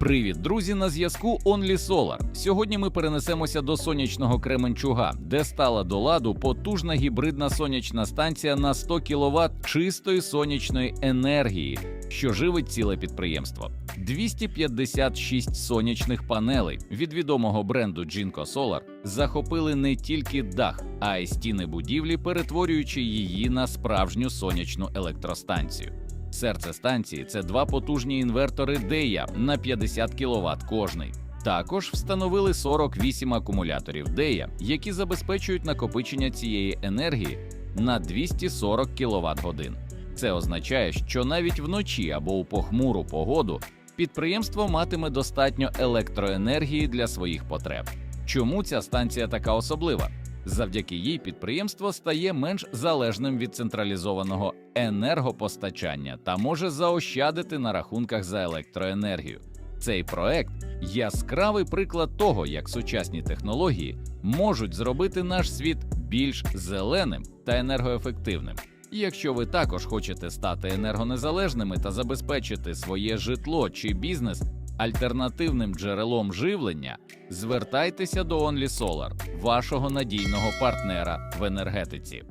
Привіт, друзі! На зв'язку Only Solar. Сьогодні ми перенесемося до сонячного Кременчуга, де стала до ладу потужна гібридна сонячна станція на 100 кВт чистої сонячної енергії, що живить ціле підприємство. 256 сонячних панелей від відомого бренду Jinko Solar захопили не тільки дах, а й стіни будівлі, перетворюючи її на справжню сонячну електростанцію. Серце станції це два потужні інвертори Дея на 50 кВт кожний. Також встановили 48 акумуляторів Дея, які забезпечують накопичення цієї енергії на 240 кВт годин. Це означає, що навіть вночі або у похмуру погоду підприємство матиме достатньо електроенергії для своїх потреб. Чому ця станція така особлива? Завдяки їй підприємство стає менш залежним від централізованого енергопостачання та може заощадити на рахунках за електроенергію. Цей проект яскравий приклад того, як сучасні технології можуть зробити наш світ більш зеленим та енергоефективним. Якщо ви також хочете стати енергонезалежними та забезпечити своє житло чи бізнес альтернативним джерелом живлення, звертайтеся до OnlySolar, вашого надійного партнера в енергетиці.